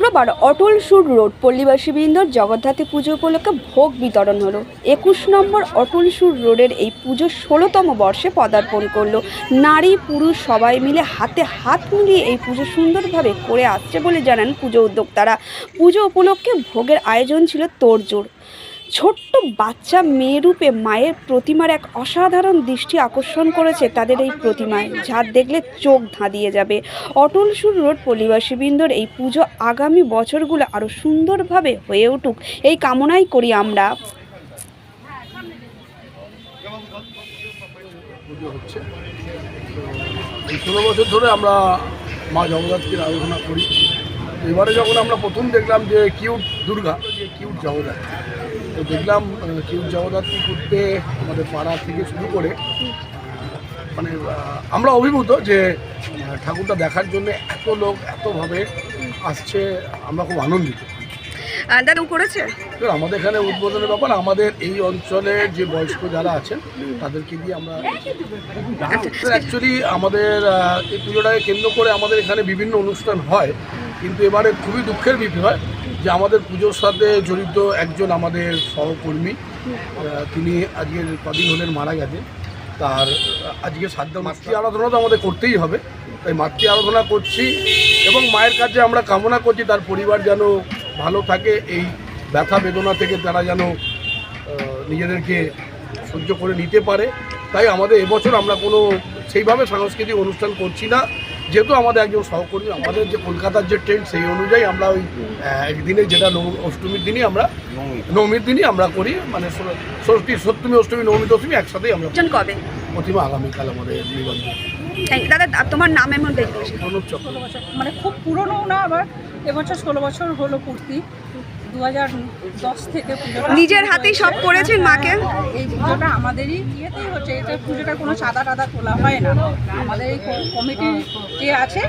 শুক্রবার অটল সুর রোড পল্লীবাসী বৃন্দর জগদ্ধাত্রী পুজো উপলক্ষে ভোগ বিতরণ হলো। একুশ নম্বর অটল সুর রোডের এই পুজো ষোলোতম বর্ষে পদার্পণ করল। নারী, পুরুষ সবাই মিলে হাতে হাত মিলিয়ে এই পুজো সুন্দরভাবে করে আসছে বলে জানান পুজো উদ্যোক্তারা। পুজো উপলক্ষে ভোগের আয়োজন ছিল তোড়জোড়। ছোট্ট বাচ্চা মেয়েরূপে মায়ের প্রতিমার এক অসাধারণ দৃষ্টি আকর্ষণ করেছে তাদের এই প্রতিমায়, যা দেখলে চোখ ধাঁধিয়ে যাবে। অটল সুর রোড পল্লীবাসীবৃন্দর এই পুজো আগামী বছরগুলো আরও সুন্দরভাবে হয়ে উঠুক, এই কামনাই করি আমরা। ষোলো বছর ধরে আমরা মা জগদ্ধাত্রীর আরাধনা করি। এবারে যখন আমরা প্রথম দেখলাম যে কিউট দুর্গা কিউট জগদ্ধাত্রী তো দেখলাম কিউট জগদ্ধাত্রী করতে আমাদের পাড়া থেকে শুরু করে মানে আমরা অভিভূত যে ঠাকুরটা দেখার জন্য এত লোক এতভাবে আসছে আমরা খুব আনন্দিত। দাদু করেছে? তো আমাদের এখানে উদ্বোধনের ব্যাপার আমাদের এই অঞ্চলে যে বয়স্ক যারা আছেন তাদেরকে দিয়ে আমরা অ্যাকচুয়ালি আমাদের এই পুজোটাকে কেন্দ্র করে আমাদের এখানে বিভিন্ন অনুষ্ঠান হয় কিন্তু এবারে খুবই দুঃখের বিষয় যে আমাদের পুজোর সাথে জড়িত একজন আমাদের সহকর্মী তিনি আজকের কদিন হলেন মারা গেছেন তার আজকে সাধ্য মাতৃ আরাধনা তো আমাদের করতেই হবে। তাই মাতৃ আরাধনা করছি এবং মায়ের কাছে আমরা কামনা করছি তার পরিবার যেন ভালো থাকে, এই ব্যথা বেদনা থেকে তারা যেন নিজেদেরকে সহ্য করে নিতে পারে। তাই আমাদের এবছর আমরা কোনো সেইভাবে সাংস্কৃতিক অনুষ্ঠান করছি না। যেহেতু আমাদের একজন সহকর্মী আমাদের যে কলকাতার যে ট্রেন্ড সেই অনুযায়ী আমরা ওই একদিনে যেটা নব- অষ্টমীর দিনই আমরা নবমীর দিনই আমরা করি মানে ষোলো- ষষ্ঠী সপ্তমী অষ্টমী নবমী দশমী একসাথেই আমরা কবে? প্রতিমা আগামীকাল আমাদের নিবন্ধন। থ্যাংক দাদা তোমার নাম এমন মানে খুব পুরনো না আবার? এবছর ষোলো বছর হলো পূর্তি। দু দশ থেকে নিজের হাতেই সব করেছেন মাকে? এই পুজোটা আমাদেরই ইয়েতেই হচ্ছে এটা পুজোটা কোনো সাদা টাদা তোলা হয় না। আমাদের এই কমিটি যে আছে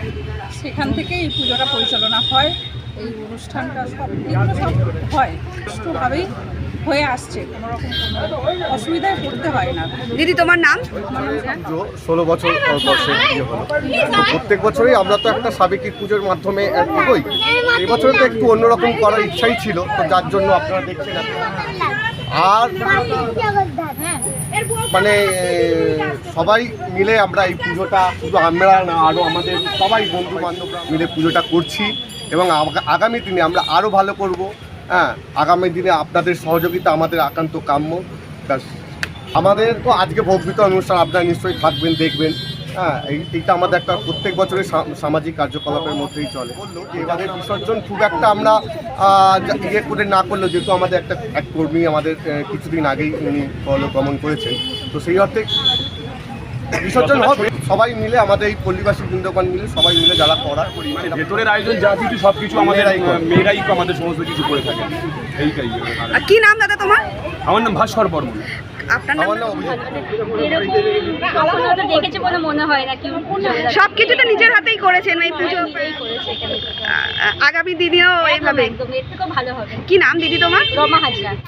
সেখান থেকে এই পুজোটা পরিচালনা হয়। এই অনুষ্ঠানটা সব সব হয়। সুষ্ঠুভাবেই হয়ে আসছে কোনো রকম অসুবিধায় পড়তে হয় না। দিদি তোমার নাম? ষোলো বছর তো প্রত্যেক বছরই আমরা তো একটা সাবেকিক পুজোর মাধ্যমে এগোই এই বছরে তো একটু অন্যরকম করার ইচ্ছাই ছিল তো যার জন্য আপনারা দেখছেন। আর মানে সবাই মিলে আমরা এই পুজোটা শুধু আমরা না আরও আমাদের সবাই বন্ধু বান্ধবরা মিলে পুজোটা করছি। এবং আগামী দিনে আমরা আরও ভালো করব। হ্যাঁ আগামী দিনে আপনাদের সহযোগিতা আমাদের একান্ত কাম্য। ব্যাস আমাদের তো আজকে ভোগ বিতরণ অনুষ্ঠান আপনারা নিশ্চয়ই থাকবেন দেখবেন। হ্যাঁ এই- এইটা আমাদের একটা প্রত্যেক বছরের সামাজিক কার্যকলাপের মধ্যেই চলে। এবারে বিসর্জন খুব একটা আমরা ইয়ে করে না করলেও যেহেতু আমাদের একটা এক কর্মী আমাদের কিছুদিন আগেই উনি গমন করেছেন। তো সেই অর্থে বিসর্জন হবে। সবাই মিলে আমাদের এই পল্লীবাসী বৃন্দগণ মিলে সবাই মিলে যারা করার ভেতরের আয়োজন যা কিছু সব কিছু আমাদের মেয়েরাই আমাদের সমস্ত কিছু করে থাকে। এইটাই কি নাম দাদা তোমার? আমার নাম ভাস্কর বর্মন। আপনার নাম? আমার নাম অভিযোগ কখনো তো দেখেছে বলে মনে হয় সব কিছু তো নিজের হাতেই করেছেন এই পুজো। আগামী দিনেও এইভাবে। একদম এর থেকেও ভালো হবে। কি নাম দিদি তোমার? রমা হাজরা।